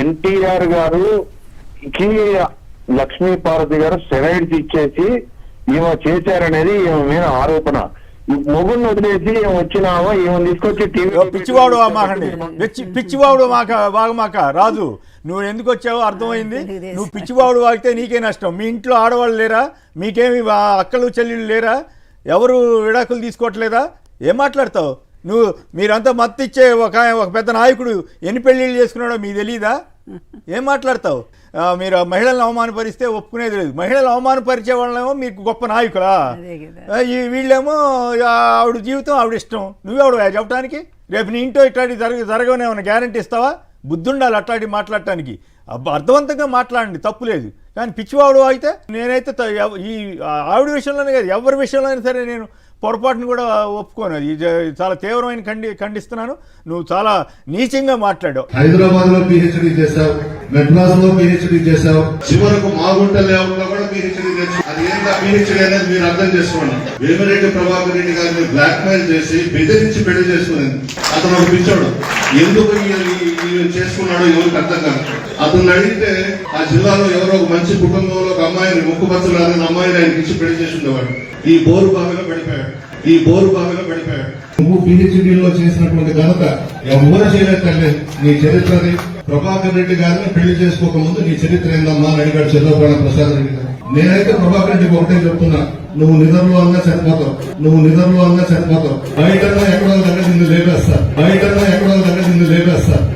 ఎన్టీఆర్ గారు కి లక్ష్మీ పార్వతి గారు సెనైడ్స్ ఇచ్చేసి ఈమె చేశారనేది ఈమె మీద ఆరోపణ. ఈ మొగుడిని వదిలేసి ఈమె వచ్చినామా ఈమె తీసుకొచ్చి టీవీ పిచ్చివాడు మాకండి. పిచ్చి పిచ్చివాడు మాక వాగమాక. రాజు నువ్వు ఎందుకు వచ్చావో అర్థమైంది? నువ్వు పిచ్చివాడు వాగితే నీకే నష్టం. మీ ఇంట్లో ఆడవాళ్ళు లేరా? మీకేమి అక్కలు చెల్లెళ్ళు లేరా? ఎవరు విడాకులు తీసుకోవట్లేదా? ఏం మాట్లాడతావు? నువ్వు మీరంతా మత్తు ఇచ్చే ఒక ఒక పెద్ద నాయకుడు ఎన్ని పెళ్ళిళ్ళు చేసుకున్నాడో మీకు తెలియదా ఏం మాట్లాడతావు? మీరు మహిళలను అవమానపరిస్తే ఒప్పుకునేది లేదు. మహిళలు అవమానపరిచే వాళ్ళేమో మీకు గొప్ప నాయకులా వీళ్ళేమో ఆవిడ జీవితం ఆవిడ ఇష్టం. నువ్వెవడు చెప్పడానికి రేపు నీ ఇంట్లో ఇట్లాంటి జరగ జరగని ఏమైనా గ్యారంటీ ఇస్తావా? బుద్ధి ఉండాలి అట్లాంటి మాట్లాడటానికి. అబ్బ, అర్థవంతంగా మాట్లాడండి తప్పు లేదు. కానీ పిచ్చివాడు అయితే నేనైతే ఈ ఆవిడ విషయంలోనే కాదు ఎవరి విషయంలో అయినా సరే నేను పొరపాటును కూడా ఒప్పుకోను. అది చాలా తీవ్రమైన ఖండి ఖండిస్తున్నాను. నువ్వు చాలా నీచంగా మాట్లాడావు. హైదరాబాద్లో పిహెచ్డి చేశావు. మెడ్రాస్లో పిహెచ్డి చేశావు. చివరకు మాగుంట లేఅవుట్లో కూడా పిహెచ్డి చేశావు. అది ఏంటా పిహెచ్డి అనేది మీరు అర్థం చేసుకోండి. వేమిరెడ్డి ప్రభాకర్ రెడ్డి గారిని బ్లాక్ మెయిల్ చేసి బెదిరించి పెళ్ళి చేసుకునేది అతను ఒక పిచ్చోడు. ఎందుకు ఈ- చేసుకున్నాడో ఎవరికి అర్థం కాదు. అతను అడిగితే ఆ జిల్లాలో ఎవరో ఒక మంచి కుటుంబంలో ఒక అమ్మాయిని ముక్కుపచ్చలారని అమ్మాయిని ఆయనకి ఇచ్చి పెళ్ళి చేసి ఉండేవాడు ఈ బోరు బావిలో పడిపోయాడు. ఈ బోరు బావిలో పడిపోయాడు. నువ్వు పీహెచ్డీలో చేసినటువంటి ఘనత ఎవరు చేయలేదు నీ చరిత్రది ప్రభాకర్ రెడ్డి గారిని పెళ్ళి చేసుకోక ముందు నీ చరిత్ర ఏందమ్మా అని అడిగాడు చంద్రబాబు ప్రసాద్ రెడ్డి గారు. నేనైతే ప్రభాకర్ రెడ్డికి ఒకటే చెప్తున్నా. నువ్వు నిద్రలో అన్నా చనిపోతావు నువ్వు నిద్రలో అన్నా చనిపోతావు బయటన్నా ఎక్కడో దగ్గర నిన్ను లేపేస్తా బయటన్నా